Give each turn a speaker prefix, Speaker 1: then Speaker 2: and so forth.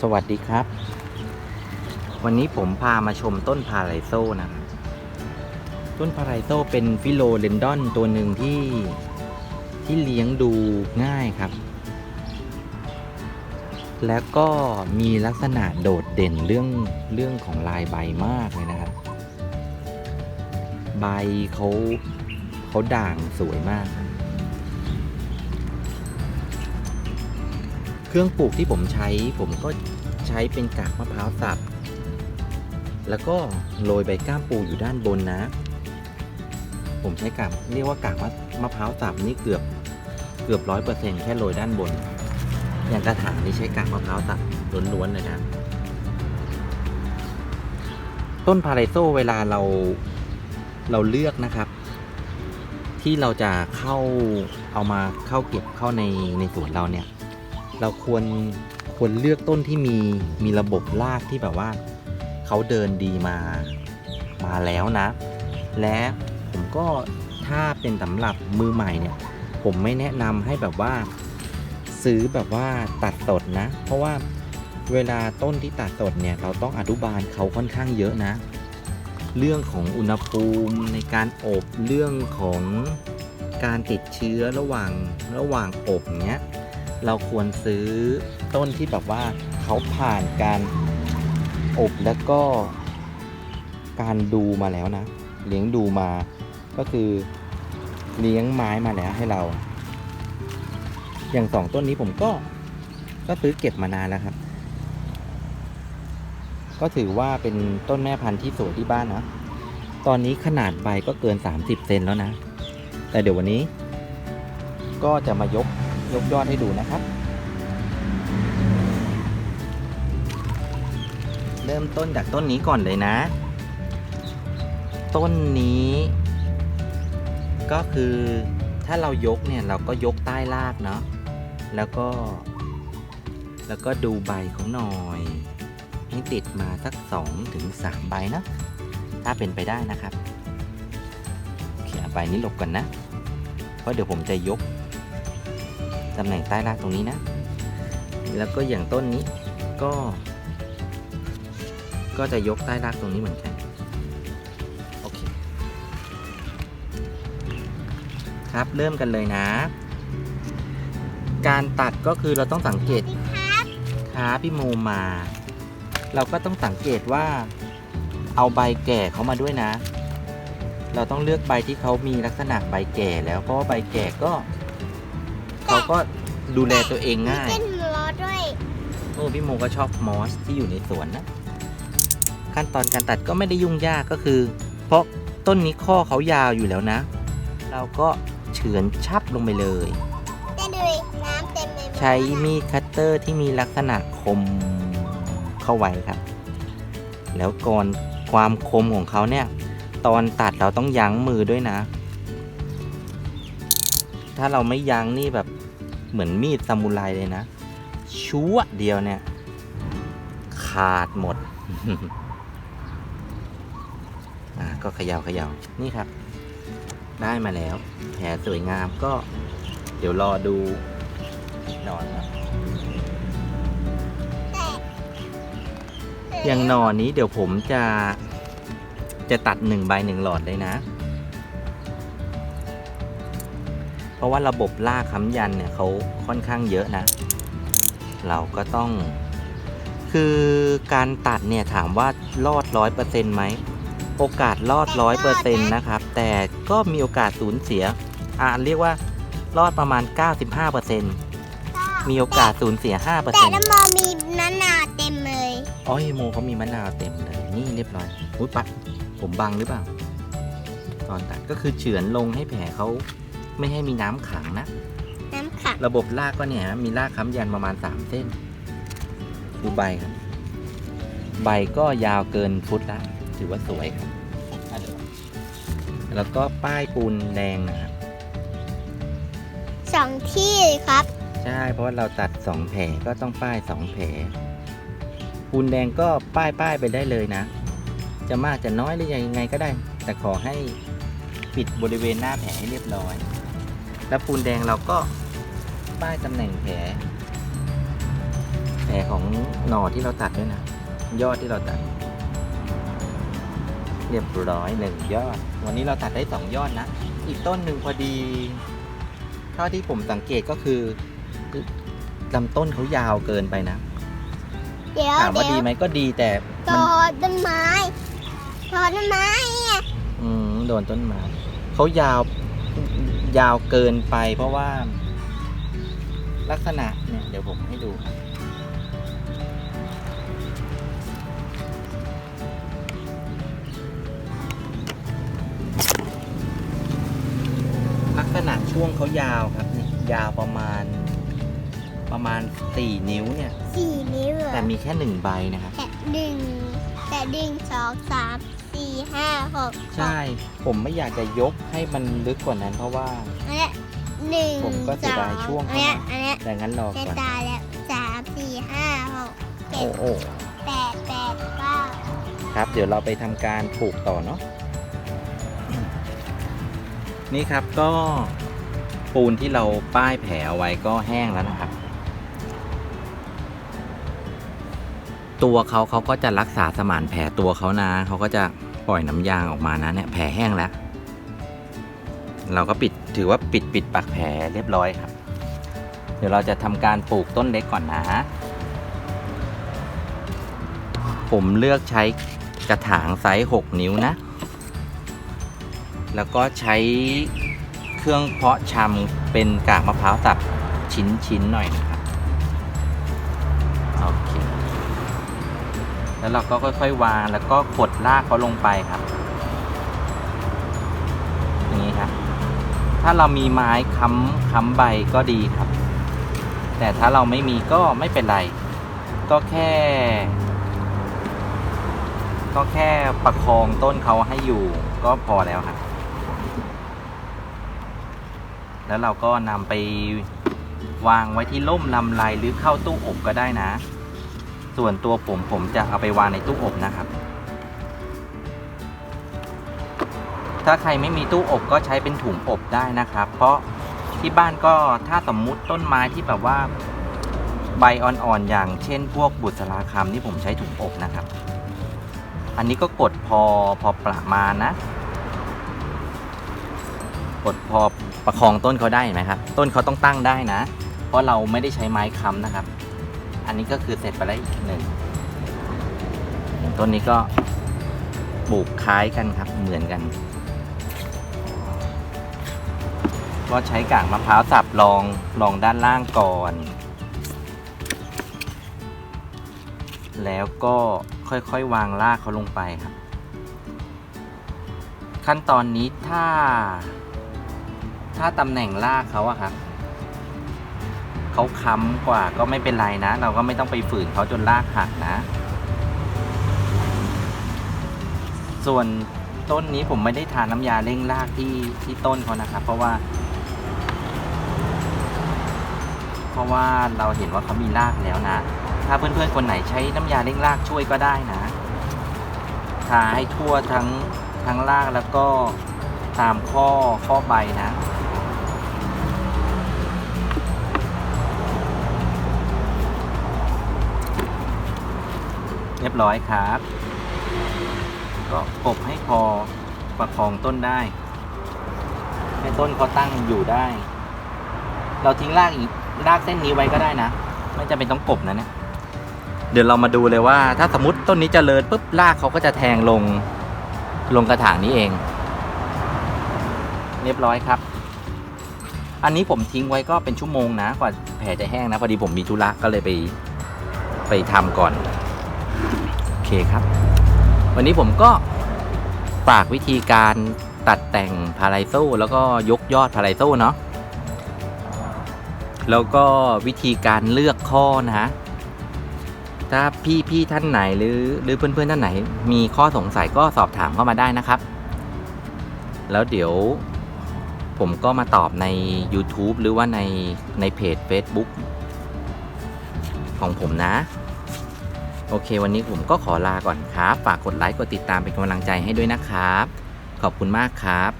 Speaker 1: สวัสดีครับ วันนี้ผมพามาชมต้นพาไลโซนะครับต้นพาไลโซเป็นฟิโลเรนดอนตัวหนึ่งที่ที่เลี้ยงดูง่ายครับ แล้วก็มีลักษณะโดดเด่นเรื่องเรื่องของลายใบมากเลยนะครับ ใบเขาเขาด่างสวยมาก เครื่องปลูกที่ผมใช้ ผมก็ใช้เป็นกากมะพร้าวสับ แล้วก็โรยใบก้ามปูอยู่ด้านบนนะ ผมใช้กากเรียกว่ากากมะมะพร้าวสับนี่เกือบเกือบร้อยเปอร์เซ็นต์แค่โรยด้านบน อย่างกระถางนี่ใช้กากมะพร้าวสับล้วนๆเลยนะ ต้นพาราโซเวลาเราเราเลือกนะครับ ที่เราจะเข้าเอามาเข้าเก็บเข้าในในสวนเราเนี่ย เราควรควรเลือกต้นที่มีมีระบบรากที่แบบว่าเขาเดินดีมามาแล้วนะ และผมก็ถ้าเป็นสำหรับมือใหม่เนี่ย ผมไม่แนะนำให้แบบว่าซื้อแบบว่าตัดสดนะ เพราะว่าเวลาต้นที่ตัดสดเนี่ยเราต้องอนุบาลเขาค่อนข้างเยอะนะ เรื่องของอุณหภูมิในการอบเรื่องของการติดเชื้อระหว่างระหว่างอบเนี้ย เราควรซื้อต้นที่แบบว่าเขาผ่านการอบแล้วก็การดูมาแล้วนะ เลี้ยงดูมา ก็คือเลี้ยงไม้มาแล้วให้เรา อย่างสองต้นนี้ผมก็ ก็ซื้อเก็บมานานแล้วครับ ก็ถือว่าเป็นต้นแม่พันธุ์ที่สวยที่บ้านนะ ตอนนี้ขนาดใบก็เกิน 30 เซนแล้วนะ แต่เดี๋ยววันนี้ ก็จะมายก ยกยอดให้ดูนะครับ เริ่มต้นจากต้นนี้ก่อนเลยนะ ต้นนี้ ก็คือถ้าเรายกเนี่ยเราก็ยกใต้รากเนาะแล้วก็ แล้วก็ดูใบเขาหน่อยให้ติดมาสัก2ถึงใบนะถ้าเป็นไปได้นะครับโอเคเอาใบนี้หลบก่อนนะ เพราะเดี๋ยวผมจะยก ตำแหน่งใต้รากตรงนี้นะ แล้วก็อย่างต้นนี้ก็ ก็จะยกใต้รากตรงนี้เหมือนกัน โอเค ครับเริ่มกันเลยนะ การตัดก็คือเราต้องสังเกตขาพี่โมมา เราก็ต้องสังเกตว่าเอาใบแก่เขามาด้วยนะ เราต้องเลือกใบที่เขามีลักษณะใบแก่แล้วเพราะว่าใบแก่ก็ เขาก็ดูแลตัวเองง่าย
Speaker 2: เป็นล้อด้วย
Speaker 1: โอ้พี่โมก็ชอบมอสที่อยู่ในสวนนะ ขั้นตอนการตัดก็ไม่ได้ยุ่งยากก็คือ เพราะต้นนี้ข้อเขายาวอยู่แล้วนะ เราก็เฉือนชับลงไปเลย
Speaker 2: แต่ดูดิน้ำเต็มเลย
Speaker 1: ใช้มีดคัตเตอร์ที่มีลักษณะคมเข้าไว้ครับ แล้วก่อนความคมของเขาเนี่ย ตอนตัดเราต้องยั้งมือด้วยนะ ถ้าเราไม่ยั้งนี่แบบเหมือนมีดซามูไรเลยนะ ชั่วเดียวเนี่ย ขาดหมด อะก็เขยา่าเขย่านี่ครับ ได้มาแล้ว แผลสวยงามก็ เดี๋ยวรอดูหนอนนะอย่างหนอนนี้เดี๋ยวผมจะจะตัดหนึ่งใบหนึ่งหลอดเลยนะ เพราะว่าระบบลากค้ำยันเนี่ยเขาค่อนข้างเยอะนะ เราก็ต้อง คือการตัดเนี่ยถามว่ารอดร้อยเปอร์เซ็นต์ไหมโอกาสรอดร้อยเปอร์เซ็นต์นะครับ แต่ก็มีโอกาสสูญเสียอ่าเรียกว่ารอดประมาณ 95เปอร์เซ็นต์มีโอกาสสูญเสีย5เปอร์
Speaker 2: แต่
Speaker 1: เซ็นต์
Speaker 2: น้ำมอมีน้ำหนาเต็มเลย
Speaker 1: อ๋อเฮโมเขามีมะนาวเต็มเลย นี่เรียบร้อยอุ้ยปัดผมบังหรือเปล่า ตอนตัดก็คือเฉือนลงให้แผลเขา ไม่ให้มีน้ำขังนะ
Speaker 2: น้ำขัง
Speaker 1: ระบบรากก็เนี่ยฮะมีรากค้ำยันประมาณ 3 เส้น ดูใบครับ ใบก็ยาวเกินฟุตละ ถือว่าสวยครับอะเดี๋ยวแล้วก็ป้ายปูนแดงนะครับ
Speaker 2: สองที่ครับ
Speaker 1: ใช่ เพราะว่าเราตัด 2 แผลก็ต้องป้าย 2 แผลปูนแดงก็ป้ายป้ายไปได้เลยนะ จะมากจะน้อยหรือยังไงก็ได้ แต่ขอให้ปิดบริเวณหน้าแผลให้เรียบร้อย แล้วปูนแดงเราก็ป้ายตำแหน่งแผลแผลของของหน่อที่เราตัดด้วยนะ ยอดที่เราตัด เรียบร้อยหนึ่งยอด วันนี้เราตัดได้สองยอดนะ อีกต้นหนึ่งพอดี เท่าที่ผมสังเกตก็คือลำต้นเขายาวเกินไปนะ
Speaker 2: เดี๋ยว
Speaker 1: ถามว่า
Speaker 2: เดี๋
Speaker 1: ดี
Speaker 2: ยว
Speaker 1: ไหมก็ดีแต่
Speaker 2: ต
Speaker 1: มัน
Speaker 2: อต้นไม้ตอต้นไม้อะ
Speaker 1: อืมโดนต้นไม้เขายาว ยาวเกินไปเพราะว่า ลักษณะเนี่ยเดี๋ยวผมให้ดูครับลักษณะช่วงเขายาวครับเนี่ยยาวประมาณประมาณสี่นิ้วเนี่ย
Speaker 2: สี่นิ้วเหรอ
Speaker 1: แต่มีแค่หนึ่งใบนะครับ
Speaker 2: แต่หนึ่งแต่หนึ่งสองสาม สี่ห้าหก
Speaker 1: ใช่ ผมไม่อยากจะยกให้มันลึกกว่านั้นเพราะว่า
Speaker 2: อันเนี้ยหนึ่ง
Speaker 1: ผมก็เสี
Speaker 2: ส
Speaker 1: ย
Speaker 2: อ
Speaker 1: ดาย
Speaker 2: ง
Speaker 1: ช่วง
Speaker 2: อันเนี้ยอันเนี้ย
Speaker 1: แต่งั้นรอ
Speaker 2: จะ
Speaker 1: ก่อน
Speaker 2: ตายแล้วสามสี่ห้าหกเจ็
Speaker 1: โอ้
Speaker 2: ด
Speaker 1: โอ้
Speaker 2: แปดแปดเก้า
Speaker 1: ครับ เดี๋ยวเราไปทำการปลูกต่อเนาะนี่ครับก็ปูนที่เราป้ายแผลเอาไว้ก็แห้งแล้วนะครับ ตัวเขาเขาก็จะรักษาสมานแผลตัวเขานะเขาก็จะ ปล่อยน้ำยางออกมานะเนี่ยแผลแห้งแล้ว เราก็ปิดถือว่าปิดปิดปากแผลเรียบร้อยครับ เดี๋ยวเราจะทำการปลูกต้นเล็กก่อนนะ ผมเลือกใช้กระถางไซส์ 6 นิ้วนะ แล้วก็ใช้เครื่องเพาะชำเป็นกากมะพร้าวสับชิ้นๆหน่อยนะครับ แล้วเราก็ค่อยๆวางแล้วก็กดลากเขาลงไปครับ อย่างนี้ครับ ถ้าเรามีไม้ค้ำค้ำใบก็ดีครับ แต่ถ้าเราไม่มีก็ไม่เป็นไร ก็แค่ ก็แค่ประคองต้นเขาให้อยู่ก็พอแล้วครับแล้วเราก็นำไปวางไว้ที่ร่มลำไรหรือเข้าตู้อบก็ได้นะ ส่วนตัวผมผมจะเอาไปวางในตู้อบนะครับ ถ้าใครไม่มีตู้อบก็ใช้เป็นถุงอบได้นะครับ เพราะที่บ้านก็ถ้าสมมุติต้นไม้ที่แบบว่าใบอ่อนๆอย่างเช่น พวกบุษราคำนี่ผมใช้ถุงอบนะครับ อันนี้ก็กดพอพอประมาณนะ กดพอประคองต้นเขาได้เห็นไหมครับ ต้นเขาต้องตั้งได้นะ เพราะเราไม่ได้ใช้ไม้ค้ำนะครับ อันนี้ก็คือเสร็จไปแล้วอีกหนึ่งต้นนี้ก็ปลูกคล้ายกันครับเหมือนกัน ก็ใช้กากมะพร้าวสับรองรองด้านล่างก่อน แล้วก็ค่อยๆวางรากเขาลงไปครับ ขั้นตอนนี้ถ้า ถ้าตำแหน่งรากเขาอะครับ เขาค้ำกว่าก็ไม่เป็นไรนะ เราก็ไม่ต้องไปฝืนเขาจนรากหักนะ ส่วนต้นนี้ผมไม่ได้ทาน้ำยาเร่งรากที่ที่ต้นเขานะครับ เพราะว่า เพราะว่าเราเห็นว่าเขามีรากแล้วนะ ถ้าเพื่อนๆคนไหนใช้น้ำยาเร่งรากช่วยก็ได้นะทาให้ทั่วทั้งทั้งรากแล้วก็ตามข้อข้อใบนะ รียบร้อยครับ ก็กบให้พอประคองต้นได้ ให้ต้นเขาตั้งอยู่ได้ เราทิ้งรากอีกรากเส้นนี้ไว้ก็ได้นะ ไม่จำเป็นต้องกบนะเนี่ยเดี๋ยวเรามาดูเลยว่าถ้าสมมติต้นนี้จเจริญปุ๊บรากเขาก็จะแทงลงลงกระถางนี้เอง เรียบร้อยครับ อันนี้ผมทิ้งไว้ก็เป็นชั่วโมงนะกว่าแผลจะแห้งนะพอดีผมมีธุระก็เลยไปไปทำก่อน เคครับ วันนี้ผมก็ฝากวิธีการตัดแต่งพาราโซแล้วก็ยกยอดพาราโซเนาะแล้วก็วิธีการเลือกข้อนะถ้าพี่พี่ท่านไหนหรือหรือเพื่อนเพื่อนท่านไหน มีข้อสงสัยก็สอบถามเข้ามาได้นะครับ แล้วเดี๋ยวผมก็มาตอบใน YouTube หรือว่าในในเพจ Facebook ของผมนะ โอเค วันนี้ผมก็ขอลาก่อนครับ ฝากกดไลค์กดติดตามเป็นกำลังใจให้ด้วยนะครับ ขอบคุณมากครับ